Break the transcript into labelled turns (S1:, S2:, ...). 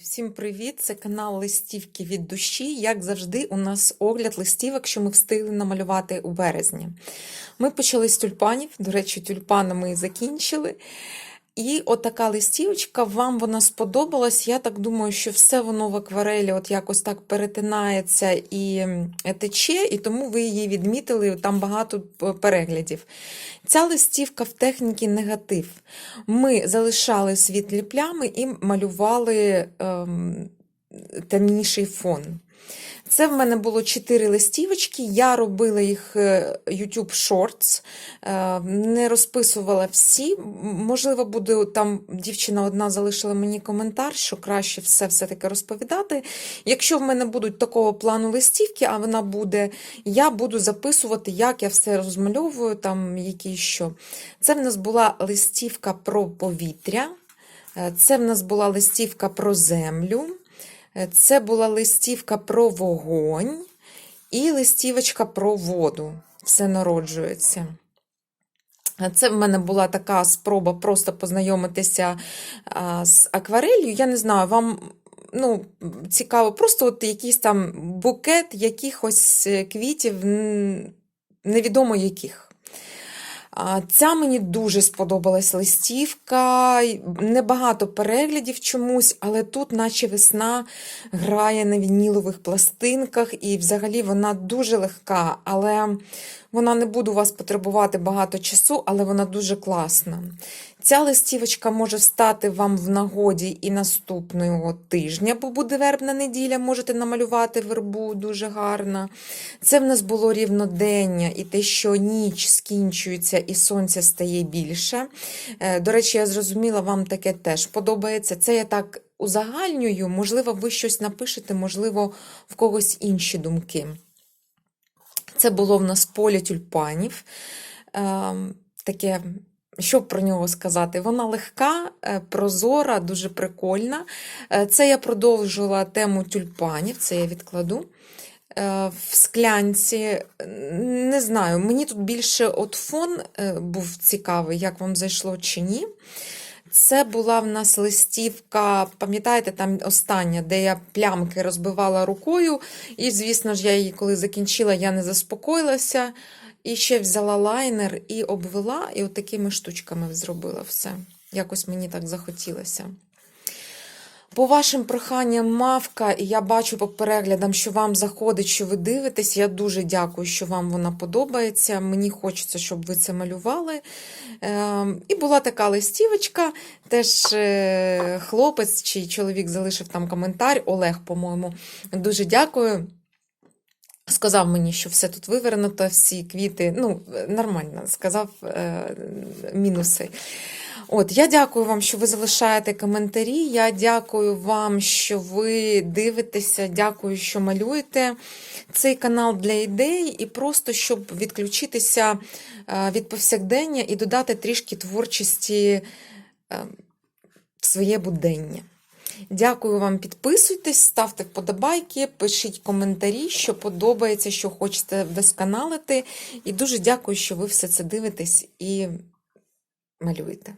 S1: Всім привіт! Це канал Листівки від душі. Як завжди, у нас огляд листівок, що ми встигли намалювати у березні. Ми почали з тюльпанів, до речі, тюльпани ми і закінчили. І отака листівочка, вам вона сподобалась. Я так думаю, що все воно в акварелі от якось так перетинається і тече, і тому ви її відмітили, там багато переглядів. Ця листівка в техніці негатив. Ми залишали світлі плями і малювали ем, темніший фон. Це в мене було чотири листівочки. Я робила їх е, YouTube Shorts, е, не розписувала всі. Можливо, буде там дівчина одна залишила мені коментар, що краще все все-таки розповідати. Якщо в мене будуть такого плану листівки, а вона буде, я буду записувати, як я все розмальовую, там які що. Це в нас була листівка про повітря, е, це в нас була листівка про землю. Е, Це була листівка про вогонь і листівочка про воду. Все народжується. Е, Це в мене була така спроба просто познайомитися з акварелью. Я не знаю, вам ну, цікаво, просто от якийсь там букет якихось е, квітів, невідомо яких. Ця мені дуже сподобалась листівка, небагато переглядів чомусь, але тут, наче весна, грає на вінілових пластинках, і взагалі вона дуже легка, але вона не буде у вас потребувати багато часу, але вона дуже класна. Ця листівочка може стати вам в нагоді і наступного тижня, бо буде вербна неділя, можете намалювати вербу дуже гарно. Це в нас було рівнодення, і те, що ніч скінчується і сонце стає більше. Е, До речі, я зрозуміла, вам таке теж подобається. Це я так узагальнюю, можливо, ви щось напишете, можливо, в когось інші думки. Це було в нас поле тюльпанів. Ем, Таке, що про нього сказати? Вона легка, е, прозора, дуже прикольна. Е, Це я продовжила тему тюльпанів, це я відкладу. Е, В склянці, не знаю, мені тут більше от фон е, був цікавий, як вам зайшло чи ні. Це була в нас листівка, пам'ятаєте, там остання, де я плямки розбивала рукою. І, звісно ж, я її, коли закінчила, я не заспокоїлася. І ще взяла лайнер і обвела, і от такими штучками зробила все. Якось мені так захотілося. По вашим проханням мавка, і я бачу по переглядам, що вам заходить, що ви дивитесь. Я дуже дякую, що вам вона подобається. Мені хочеться, щоб ви це малювали. Ем, І була така листівочка. Теж е, хлопець чи чоловік залишив там коментар. Олег, по-моєму, дуже дякую. Сказав мені, що все тут вивернуто, всі квіти, ну, нормально, сказав е, мінуси. От, я дякую вам, що ви залишаєте коментарі. Я дякую вам, що ви дивитеся, дякую, що малюєте цей канал для ідей, і просто щоб відключитися е, від повсякдення і додати трішки творчості е, в своє будення. Дякую вам, підписуйтесь, ставте вподобайки, пишіть коментарі, що подобається, що хочете вдосконалити. І дуже дякую, що ви все це дивитесь і малюєте.